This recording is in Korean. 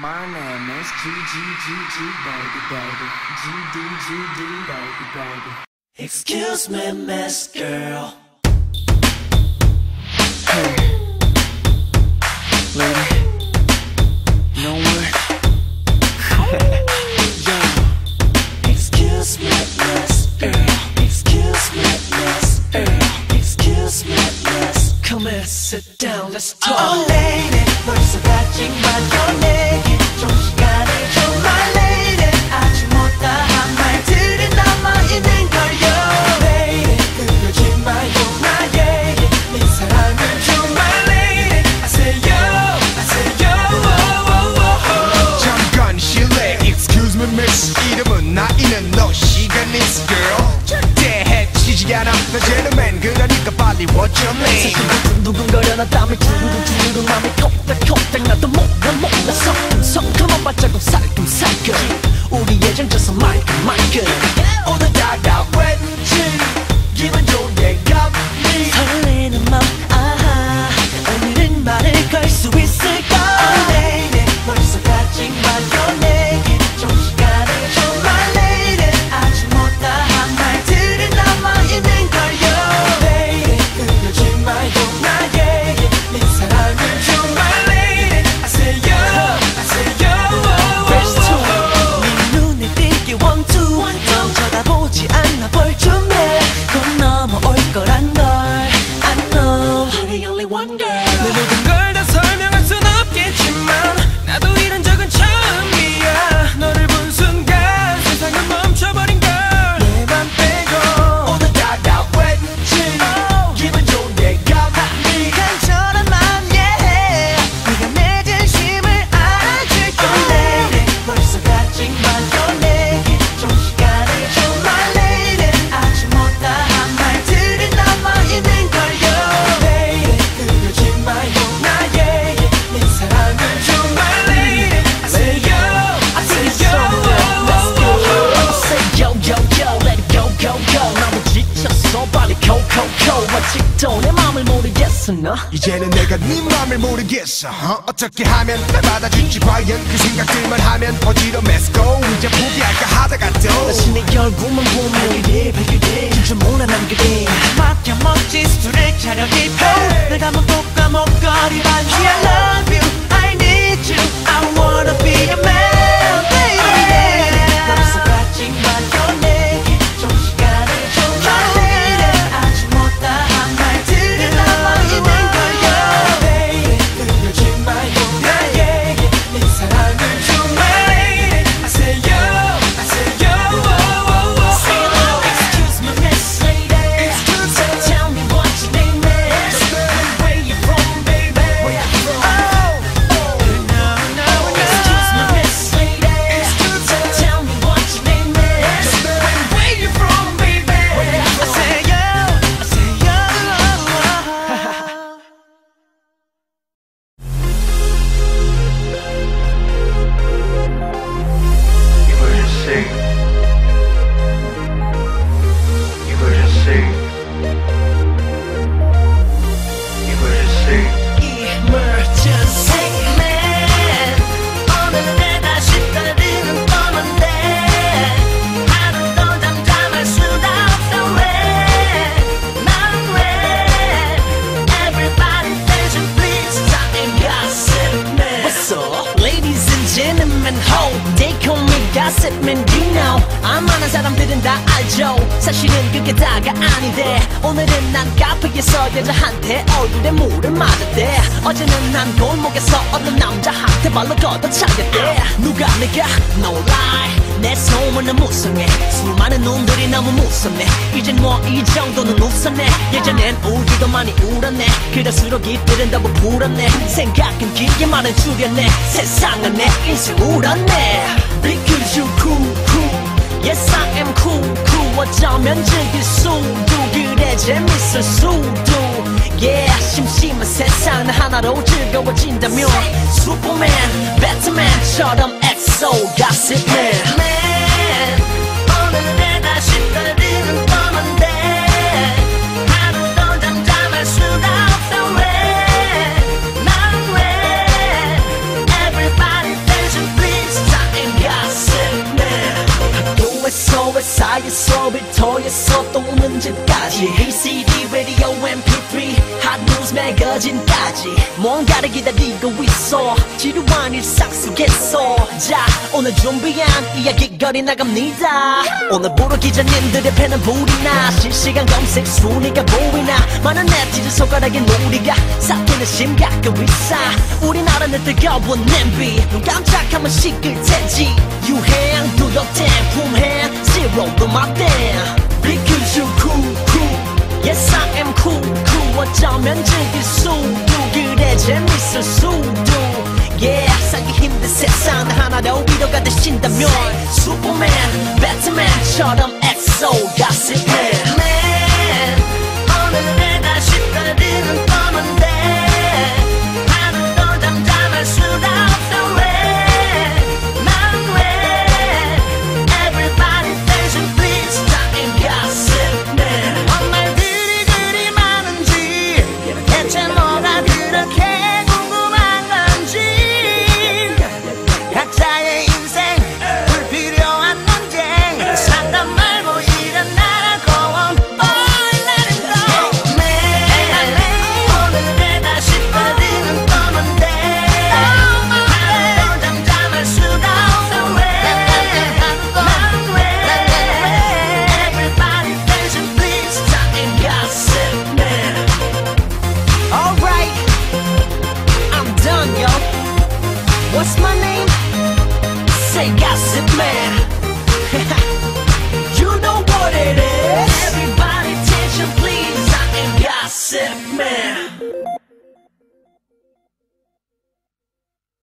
My name is GGGG baby baby. GDGD baby baby. Excuse me, Miss Girl. Hey Lady sit down. Let's talk. Oh, lady, 벌써 가진 말려 내게 좀 시간을 줘, my lady. 아직 못다한 말들이 남아 있는 걸 gentleman 그러니까 빨리 what's your name 두근두근거려 나 땀이 주르륵주르륵 맘이 콩닥콩닥 나도 몰라 몰라 성큼성큼한 발자국 살금살금. 우리 예전 저서 마이크 마이크 아직도 내 맘을 모르겠어 너 이제는 내가 네 맘을 모르겠어. 어? 어떻게 하면 날 받아줄지 과연 그 생각들만 하면 Let's go. 이제 포기할까 하다가 또. 내 얼굴만 보면 발그대 발그대 진짜 모나난 그대 맡겨 멋진 술을 차려 입혀. 내가 먹고 까먹거리 반지 I love man you know I'm 아는 사람들은 다 알죠 사실은 그게 다가 아닌데 오늘은 난 카페에서 여자한테 얼굴에 물을 맞았대 어제는 난 골목에서 어떤 남자한테 발로 걷어차겠대 누가 내가 no lie 내 소문은 무성해. 수많은 놈들이 너무 무섭네 이젠 뭐 이 정도는 웃었네 예전엔 울기도 많이 울었네. 그럴수록 이들은 더욱 불었네 생각은 길게 말은 줄였네. 세상은 내 인생 울었네 Because you cool cool. Yes I am cool cool. 어쩌면 즐길 수도 그래 재밌을 수도 Yeah 심심한 세상 하나로 즐거워진다면 슈퍼맨 배트맨처럼 엑소 가 언제까지 Hey CD, radio, MP3 Hot news 매거진까지. 뭔가를 기다리고 있어. 지루한 일상 속에서. 자 오늘 준비한 이야기거리 나갑니다. 오늘부로 기자님들의 펜은 불이나 실시간 검색 순위가 보이나. 많은 네티즌 손가락에 놀이가 삭히는 심각한 위상 우리나라는 뜨거운 냄비. 눈 깜짝하면 식을 테지. 유행 do your 품행 zero do my because you cool cool Yes I am cool cool 어쩌면 즐길 수도 그래 재밌을 수도 Yeah 살기 힘든 세상 나 하나로 위로가 되신다면 슈퍼맨 Gossip Man. you know what it is. Everybody. I am Gossip Man.